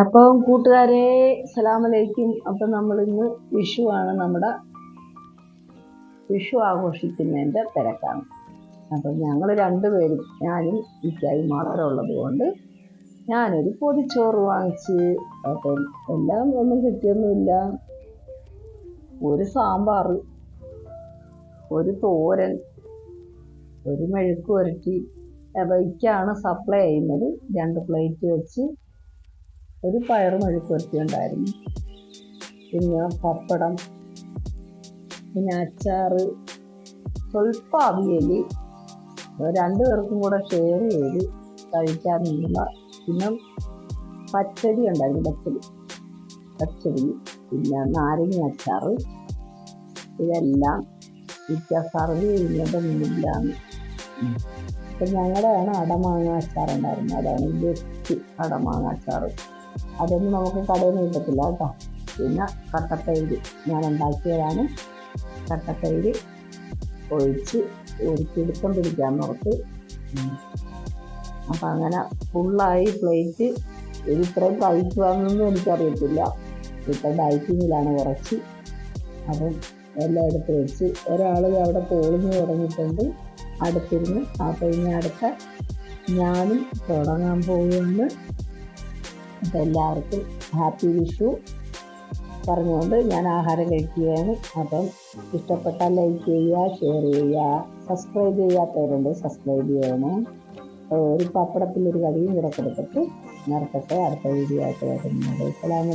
അപ്പം കൂട്ടുകാരെ സലാമലൈക്കും. അപ്പം നമ്മൾ ഇന്ന് വിഷു ആണ് നമ്മുടെ വിഷു ആഘോഷിക്കുന്നതിന്റെ തിരക്കാണ്. അപ്പം ഞങ്ങൾ രണ്ടുപേരും ഞാനും ഇക്കായി മാത്രം ഉള്ളത് കൊണ്ട് ഞാനൊരു പൊതിച്ചോറ് വാങ്ങിച്ച് അപ്പം എല്ലാം ഒന്നും കിട്ടിയൊന്നുമില്ല. ഒരു സാമ്പാർ ഒരു തോരൻ ഒരു മെഴുക്ക് പുരട്ടി. ഇക്കാണ് സപ്ലൈ ചെയ്യുന്നത്. രണ്ട് പ്ലേറ്റ് വെച്ച് ഒരു പയർ മെഴുക്കുവരട്ടി ഉണ്ടായിരുന്നു. പിന്നെ പപ്പടം പിന്നെ അച്ചാറ് സ്വല്പം അവിയൽ രണ്ടു പേർക്കും കൂടെ ഷെയർ ചെയ്ത് കഴിക്കാനുള്ള പിന്നെ പച്ചടി ഉണ്ടായിരുന്നു പച്ചടി. പച്ചടി പിന്നെ നാരങ്ങ അച്ചാറ്. ഇതെല്ലാം മിക്ക സർവ് ചെയ്യുന്നത് മുന്നിലാണ്. അപ്പം ഞങ്ങളുടെയാണ് അടമാങ്ങ അച്ചാറുണ്ടായിരുന്നത്. അതാണ് ബെസ്റ്റ് അടമാങ്ങ അച്ചാറ്. അതൊന്നും നമുക്ക് കടയിൽ നിന്ന് കിട്ടത്തില്ല കേട്ടോ. പിന്നെ കട്ടത്തൈര് ഞാൻ ഉണ്ടാക്കിയതാണ്. കട്ടത്തൈര് ഒഴിച്ച് ഒരു പിടുത്തം പിടിക്കാൻ നോക്ക്. അപ്പം അങ്ങനെ ഫുള്ളായി പ്ലേറ്റ് ഇത് ഇത്രയും കഴിച്ചു വന്നൊന്നും എനിക്കറിയത്തില്ല. ഇപ്പം ഡയറ്റിങ്ങിലാണ് കുറച്ച്. അപ്പം എല്ലാം വെച്ച് ഒരാൾ അവിടെ തോളിഞ്ഞ് തുടങ്ങിയിട്ടുണ്ട്. അടുത്തിരുന്ന് ആ ഇനി അടുത്ത ഞാനും തുടങ്ങാൻ പോവുകയാണ്. അപ്പം എല്ലാവർക്കും ഹാപ്പി വിഷു. പറഞ്ഞുകൊണ്ട് ഞാൻ ആഹാരം കഴിക്കുകയാണ്. അപ്പം ഇഷ്ടപ്പെട്ടാൽ ലൈക്ക് ചെയ്യുക ഷെയർ ചെയ്യുക സബ്സ്ക്രൈബ് ചെയ്യാത്തവരുണ്ട് സബ്സ്ക്രൈബ് ചെയ്യണേ. ഒരു പപ്പടത്തിലൊരു കടിയും കൂടെ കൊടുത്തിട്ട് നിർത്തട്ടെ അടുത്ത വീഡിയോ ആയിട്ട് വരുന്നത് സലാം